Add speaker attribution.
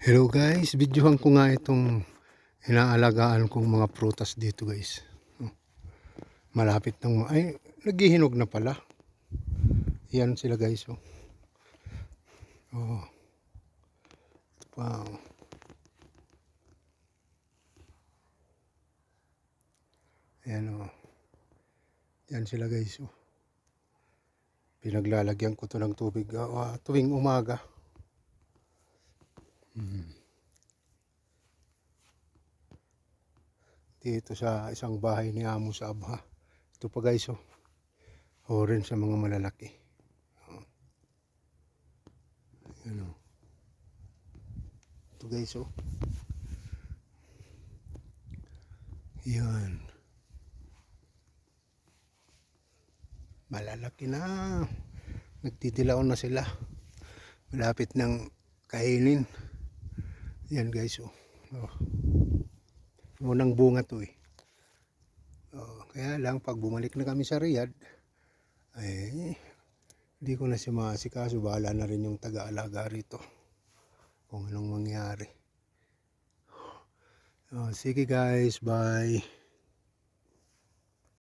Speaker 1: Hello guys, videohan ko nga itong inaalagaan kong mga prutas dito guys. Oh. Malapit ng ay naghihinog na pala. Yan sila guys oh. Oh. Oh. Ayan oh. Yan sila guys oh. Pinaglalagyan ko to ng tubig ah, tuwing umaga. Dito sa isang bahay ni Amo sa Abha. Ito pa guys oh. O rin sa mga malalaki. Oh. Oh. Ito guys oh. Yan. Malalaki na. Nagtitilaw na sila. Malapit ng kainin. Yan guys oh. oh. Unang bunga to eh. Oh, kaya lang pag bumalik na kami sa Riyadh, ay hindi ko na si maasikaso. Bahala na rin yung taga-alaga rito. Kung anong mangyari. Oh, sige guys, bye.